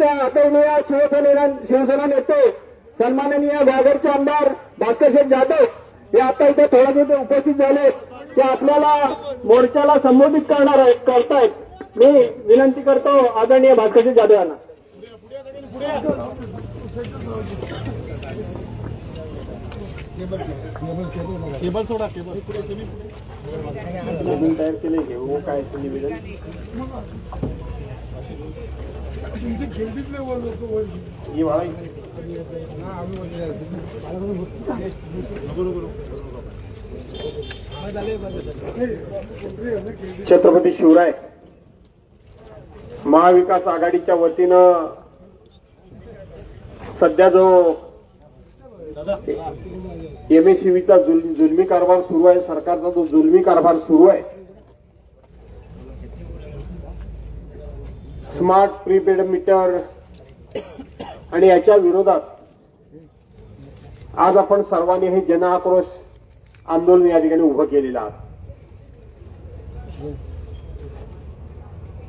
राज्याच्या आदरणीय शिवसेना शिवसेना नेते सन्माननीय घागरचे आमदार भास्करशेठ जाधव हे आता इथे थोडा दिवस उपस्थित झाले. ते आपल्याला मोर्चाला संबोधित करणार आहेत करतायत. मी विनंती करतो आदरणीय भास्करशेठ जाधव यांना. केबल सोडा केबल नवीन तयार केले घेऊ काय निवेदन छत्रपती शिवराय महाविकास आघाडीच्या वतीनं सध्या जो एमएससीबीचा जुलमी कारभार सुरू आहे सरकारचा जो जुलमी कारभार सुरू आहे स्मार्ट प्रीपेड मीटर आणि याच्या विरोधात आज आपण सर्वांनी हे जनआक्रोश आंदोलन या ठिकाणी उभं केलेलं आहे.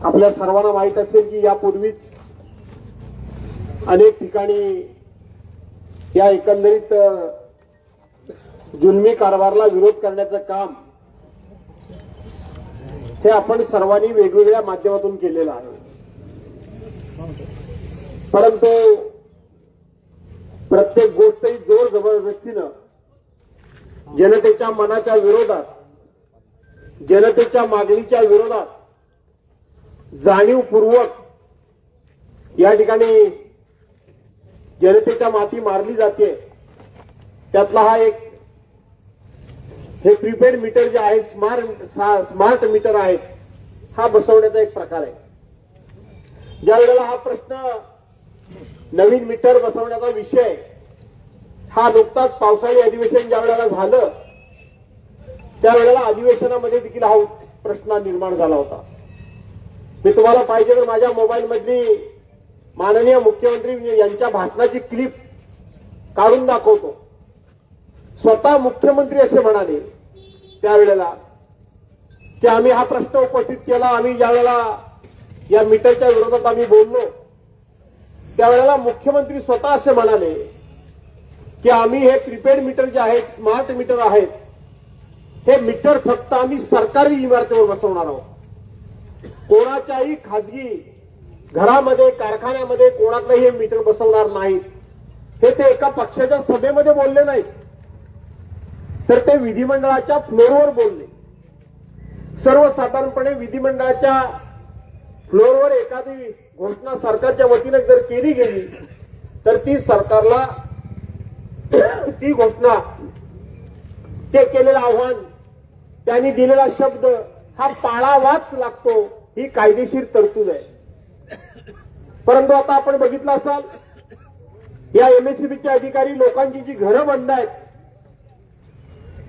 आपल्या सर्वांना माहीत असेल की यापूर्वीच अनेक ठिकाणी या एकंदरीत जुलमी कारभारला विरोध करण्याचं काम हे आपण सर्वांनी वेगवेगळ्या माध्यमातून केलेलं आहे. परंतु प्रत्येक गोष्ट ही जोर जबरदस्तीनं जनतेच्या मनाच्या विरोधात जनतेच्या मागणीच्या विरोधात जाणीवपूर्वक या ठिकाणी जनतेच्या माती मारली जाते. त्यातला हा एक हे प्रीपेड मीटर जे आहे स्मार्ट स्मार्ट मीटर आहे हा बसवण्याचा एक प्रकार आहे. ज्यावेळेला हा प्रश्न नवीन मीटर बसवण्याचा विषय हा नुकताच पावसाळी अधिवेशन ज्या वेळेला झालं त्यावेळेला अधिवेशनामध्ये देखील हा प्रश्न निर्माण झाला होता. मी तुम्हाला पाहिजे तर माझ्या मोबाईल मधली माननीय मुख्यमंत्री यांच्या भाषणाची क्लिप काढून दाखवतो. स्वतः मुख्यमंत्री असे म्हणाले त्यावेळेला की आम्ही हा प्रश्न उपस्थित केला आम्ही ज्यावेळेला या मीटरच्या विरोधात आम्ही बोललो. त्यावेळेला मुख्यमंत्री स्वतः असे म्हणाले की आम्ही हे प्रीपेड मीटर जे आहेत स्मार्ट मीटर आहेत हे मीटर फक्त आम्ही सरकारी इमारतीवर बसवणार आहोत. कोणाच्याही खाजगी घरामध्ये कारखान्यामध्ये कोणाकडे हे मीटर बसवणार नाहीत. हे ते एका पक्षाच्या सभेमध्ये बोलले नाहीत. तर ते विधिमंडळाच्या फ्लोअरवर बोलले. सर्वसाधारणपणे विधिमंडळाच्या फ्लोअरवर एखादी घोषणा सरकारच्या वतीने जर केली गेली तर ती सरकारला ती घोषणा ते केलेलं आव्हान त्यांनी दिलेला शब्द हा पाळावाच लागतो ही कायदेशीर तरतूद आहे. परंतु आता आपण बघितलं असाल या एमएससीबीचे अधिकारी लोकांची जी घरं बंद आहेत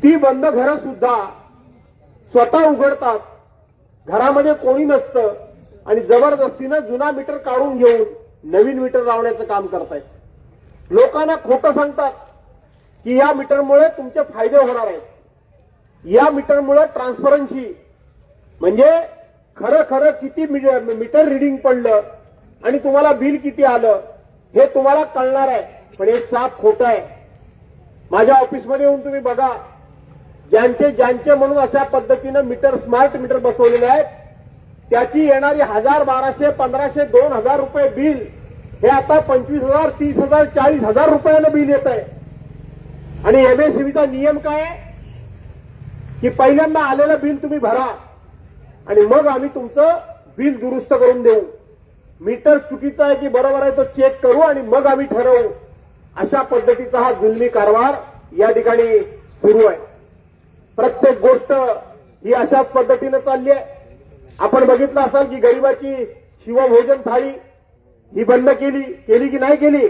ती बंद घरं सुद्धा स्वतः उघडतात. घरामध्ये कोणी नसतं. आणि जबरदस्तीनं जुना मीटर काढून घेऊन नवीन मीटर लावण्याचं काम करतायत. लोकांना खोटं सांगतात की या मीटरमुळे तुमचे फायदे होणार आहेत. या मीटरमुळे ट्रान्सपरन्सी म्हणजे खरं खरं किती मीटर रिडिंग पडलं आणि तुम्हाला बिल किती आलं हे तुम्हाला कळणार आहे. पण हे साफ खोटं आहे. माझ्या ऑफिसमध्ये येऊन तुम्ही बघा ज्यांचे ज्यांचे म्हणून अशा पद्धतीनं मीटर स्मार्ट मीटर बसवलेले आहेत त्याची येणारी हजार बाराशे पंधराशे दोन हजार रुपये बिल हे आता पंचवीस हजार तीस हजार चाळीस हजार रुपयानं बिल येत आहे. आणि एमएससीबीचा नियम काय आहे? की पहिल्यांदा आलेलं बिल तुम्ही भरा आणि मग आम्ही तुमचं बिल दुरुस्त करून देऊ. मीटर चुकीचं आहे की बरोबर आहे तो चेक करू आणि मग आम्ही ठरवू. अशा पद्धतीचा हा जुलमी कारभार या ठिकाणी सुरू आहे. प्रत्येक गोष्ट ही अशाच पद्धतीनं चालली आहे. आपण बघितलं असाल की गरिबाची शिवभोजन थाळी ही बंद केली केली की नाही केली?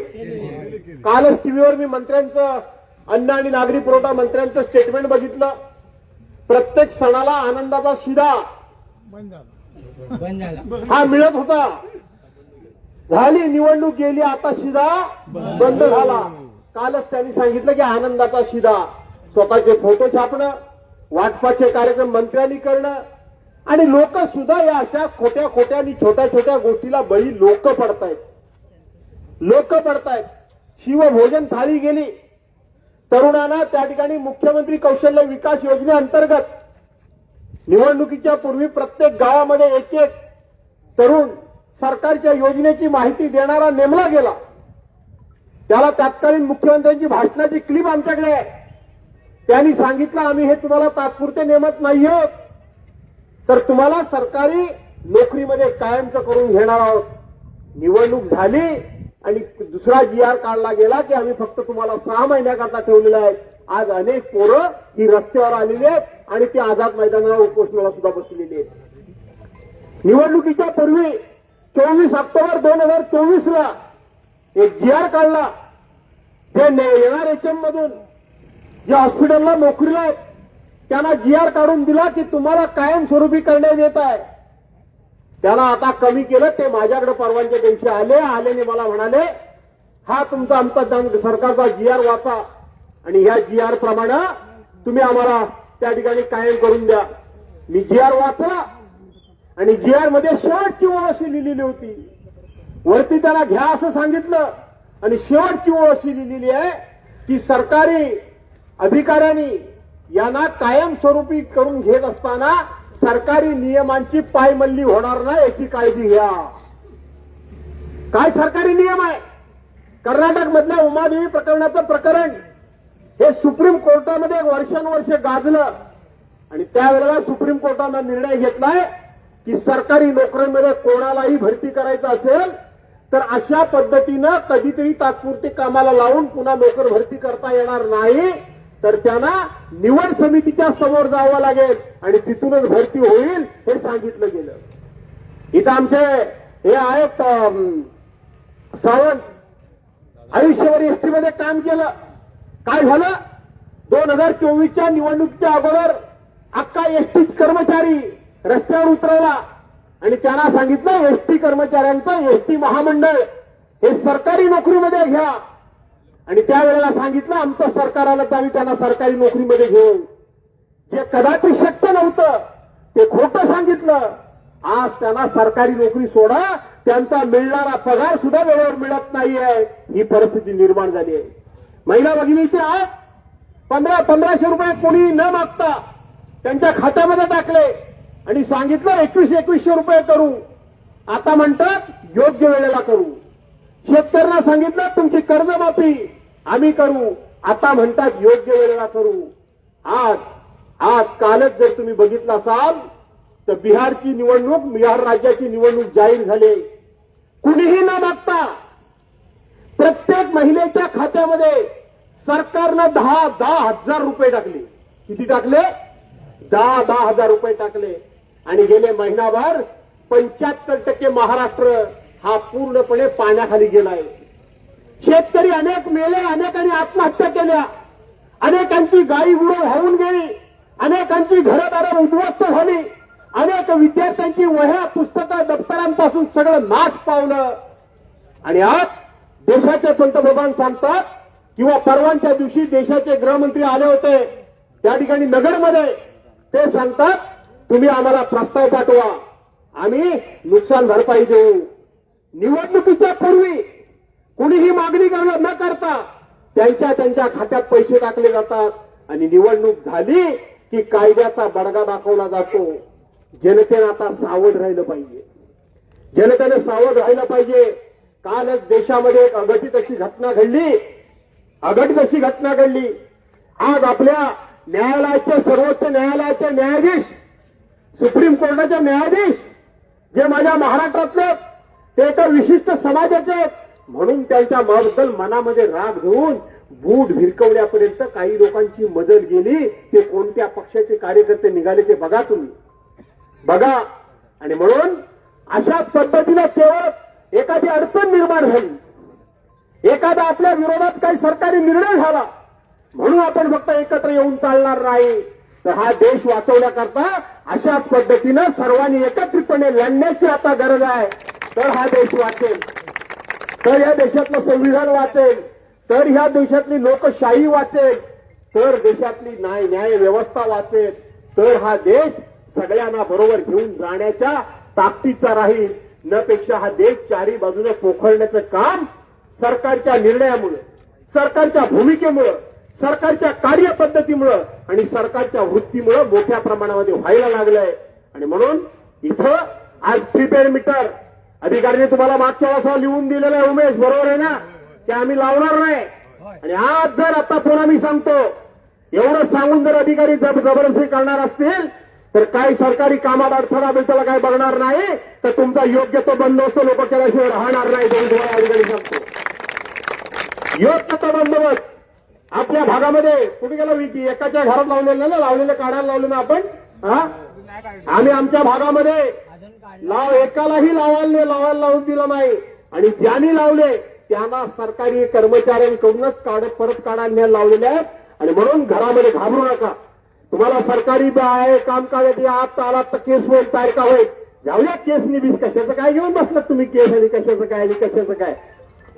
कालच टीव्हीवर मी मंत्र्यांचं अन्न आणि नागरी पुरवठा मंत्र्यांचं स्टेटमेंट बघितलं. प्रत्येक सणाला आनंदाचा शिदा हा मिळत होता. झाली निवडणूक गेली आता शिदा बंद झाला. कालच त्यांनी सांगितलं की आनंदाचा शिदा स्वतःचे फोटो छापणं वाटपाचे कार्यक्रम मंत्र्यांनी करणं आणि लोक सुद्धा या अशा खोट्या खोट्या आणि छोट्या छोट्या गोष्टीला बळी लोक पडतायत. लोक पडतायत. शिवभोजन थाळी गेली. तरुणांना त्या ठिकाणी मुख्यमंत्री कौशल्य विकास योजनेअंतर्गत निवडणुकीच्या पूर्वी प्रत्येक गावामध्ये एक एक तरुण सरकारच्या योजनेची माहिती देणारा नेमला गेला. त्याला तत्कालीन मुख्यमंत्र्यांची भाषणाची क्लिप आमच्याकडे आहे. त्यांनी सांगितलं आम्ही हे तुम्हाला तात्पुरते नेमत नाही आहोत तर तुम्हाला सरकारी नोकरीमध्ये कायमचं करून घेणार आहोत. निवडणूक झाली आणि दुसरा जी आर काढला गेला की आम्ही फक्त तुम्हाला सहा महिन्याकरता ठेवलेला आहे. आज अनेक पोरं ही रस्त्यावर आलेली आहेत आणि ती आझाद मैदानावर उपोषणाला सुद्धा बसलेली आहेत. निवडणुकीच्या पूर्वी चोवीस ऑक्टोबर दोन हजार चोवीस ला एक जी आर काढला. जे ने- येणार एचएम मधून जे हॉस्पिटलला नोकरीला आहेत. त्यांना जी आर काढून दिला की तुम्हाला कायमस्वरूपी करण्यात येत आहे. त्याला आता कमी केलं ते माझ्याकडे परवानच्या दिवशी आले आलेने मला म्हणाले हा तुमचा आमचा सरकारचा जी आर वाचा आणि ह्या जी आर प्रमाणे तुम्ही आम्हाला त्या ठिकाणी कायम करून द्या. मी जी आर वाचला आणि जी आरमध्ये शेवटची ओळ अशी लिहिलेली होती. वरती त्याला घ्या असं सांगितलं आणि शेवटची ओळ अशी लिहिलेली आहे की सरकारी अधिकाऱ्यांनी यांना कायमस्वरूपी करून घेत असताना सरकारी नियमांची पायमल्ली होणार नाही याची काळजी घ्या. काय सरकारी नियम आहे? कर्नाटक मधल्या उमादेवी प्रकरणाचं प्रकरण. हे सुप्रीम कोर्टामध्ये वर्षानुवर्षे गाजलं. आणि त्यावेळेला सुप्रीम कोर्टानं निर्णय घेतलाय की सरकारी नोकऱ्यांमध्ये कोणालाही भरती करायचं असेल तर अशा पद्धतीनं कधीतरी तात्पुरती कामाला लावून पुन्हा नोकर भरती करता येणार नाही. तर त्यांना निवड समितीच्या समोर जावं लागेल आणि तिथूनच भरती होईल हे सांगितलं गेलं. इथं आमचे हे आहेत सावंत. आयुष्यभर एसटी मध्ये काम केलं. काय झालं? दोन हजार चोवीसच्या निवडणुकीच्या अगोदर अख्खा एसटी कर्मचारी रस्त्यावर उतरवला. आणि त्यांना सांगितलं एसटी कर्मचाऱ्यांचं एसटी महामंडळ हे सरकारी नोकरीमध्ये घ्या. आणि त्यावेळेला सांगितलं आमचं सरकार आलं तर आम्ही त्यांना सरकारी नोकरीमध्ये घेऊ जे कदाचित शक्य नव्हतं ते खोटं सांगितलं. आज त्यांना सरकारी नोकरी सोडा त्यांचा मिळणारा पगार सुद्धा वेळेवर मिळत नाहीये. ही परिस्थिती निर्माण झाली आहे. महिला भगिनीचे आज पंधरा पंधराशे रुपये कोणी न मागता त्यांच्या खात्यामध्ये टाकले आणि सांगितलं एकवीस एकवीसशे रुपये करू. आता म्हणतात योग्य वेळेला करू. शेतकऱ्यांना सांगितलं तुमची कर्जमाफी आम्ही करू. आता म्हणतात योग्य वेळेला करू. आज आज कालच जर तुम्ही बघितलं असाल तर बिहारची निवडणूक बिहार राज्याची निवडणूक जाहीर झाली. कुणीही न मागता प्रत्येक महिलेच्या खात्यामध्ये सरकारनं दहा दहा हजार रुपये टाकले. किती टाकले? दहा दहा हजार रुपये टाकले. आणि गेले महिनाभर पंच्याहत्तर टक्के महाराष्ट्र हा पूर्णपणे पाण्याखाली गेलाय. शेतकरी अनेक मेले अनेकांनी आत्महत्या केल्या. अनेकांची गाई गुरं होऊन गेली. अनेकांची घरदारं उद्ध्वस्त झाली. अनेक विद्यार्थ्यांची वह्या पुस्तकं दप्तरांपासून सगळं नाश पावलं. आणि आज देशाचे पंतप्रधान सांगतात किंवा परवांच्या दिवशी देशाचे गृहमंत्री आले होते. त्या ठिकाणी नगरमध्ये ते सांगतात तुम्ही आम्हाला प्रस्ताव पाठवा. आम्ही नुकसान भरपाई देऊ. निवडणुकीच्या पूर्वी कुणीही मागणी करणं न करता त्यांच्या त्यांच्या खात्यात पैसे टाकले जातात. आणि निवडणूक झाली की कायद्याचा बडगा दाखवला जातो. जनतेनं आता सावध राहिलं पाहिजे. जनतेने सावध राहिलं पाहिजे. कालच देशामध्ये एक अघटित अशी घटना घडली. अघटित अशी घटना घडली. आज आपल्या न्यायालयाचे सर्वोच्च न्यायालयाचे न्यायाधीश सुप्रीम कोर्टाचे न्यायाधीश जे माझ्या महाराष्ट्रातले ते एका विशिष्ट समाजाचे म्हणून त्यांच्या माबद्दल मनामध्ये राग घेऊन बूट भिरकवण्यापर्यंत काही लोकांची मदत गेली ते कोणत्या पक्षाचे कार्यकर्ते निघाले ते बघा तुम्ही. बघा. आणि म्हणून अशाच पद्धतीनं केवळ एखादी अडचण निर्माण झाली. एखादा आपल्या विरोधात काही सरकारी निर्णय झाला. म्हणून आपण फक्त एकत्र येऊन चालणार नाही. तर हा देश वाचवण्याकरता अशाच पद्धतीनं सर्वांनी एकत्रितपणे लढण्याची आता गरज आहे. तर हा देश वाचेल. तर या देशातलं संविधान वाचेल तर ह्या देशातली लोकशाही वाचेल तर देशातली न्याय न्याय व्यवस्था वाचेल तर हा देश सगळ्यांना बरोबर घेऊन जाण्याच्या ताकदीचा राहील. न पेक्षा हा देश चारी बाजूने पोखरण्याचं काम सरकारच्या निर्णयामुळं सरकारच्या भूमिकेमुळं सरकारच्या कार्यपद्धतीमुळं आणि सरकारच्या वृत्तीमुळं मोठ्या प्रमाणामध्ये व्हायला लागलंय. आणि म्हणून इथं आज मीटर अधिकाऱ्यांनी तुम्हाला मागच्या वेळेस लिहून दिलेलं आहे उमेश बरोबर आहे ना? ते आम्ही लावणार नाही. आणि आज जर आता पुन्हा मी सांगतो एवढं सांगून जर अधिकारी जबरदस्ती करणार असतील तर काही सरकारी कामात अडथळा बिडथळा काही बघणार नाही तर तुमचा योग्य तो बंदोबस्त लोक केल्याशिवाय राहणार नाही ते तुम्हाला अधिकारी सांगतो. योग्य तो बंदोबस्त. आपल्या भागामध्ये कुठे गेला विकी? एकाच्या घरात लावलेलं ना? लावलेलं काढायला लावलेलं ना आपण? हा? आम्ही आमच्या भागामध्ये लाव एकालाही लावायला लावायला लावून दिलं नाही. आणि ज्यांनी लावले त्यांना सरकारी कर्मचाऱ्यांकडूनच काढ परत काढायला न्यायला लावलेले आहेत. आणि म्हणून घरामध्ये घाबरू नका. तुम्हाला सरकारी आहे काम काढत आत आला तर केस होईल तारखा होईल? जाऊया केस निबीस कशाचं काय घेऊन बसलात तुम्ही? केस आणि कशाचं काय आणि कशाचं काय?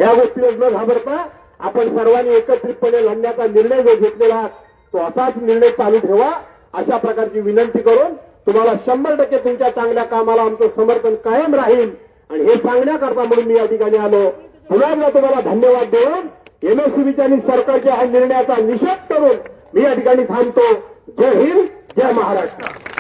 या गोष्टीला न घाबरता आपण सर्वांनी एकत्रितपणे लढण्याचा निर्णय जो घेतलेला तो असाच निर्णय चालू ठेवा. अशा प्रकारची विनंती करून तुम्हाला शंभर टक्के तुमच्या चांगल्या कामाला आमचं समर्थन कायम राहील. आणि हे सांगण्याकरता म्हणून मी या ठिकाणी आलो. पुन्हा एकदा तुम्हाला धन्यवाद देऊन एमएससीबीच्या आणि सरकारच्या ह्या निर्णयाचा निषेध करून मी या ठिकाणी थांबतो. जय हिंद जय महाराष्ट्र.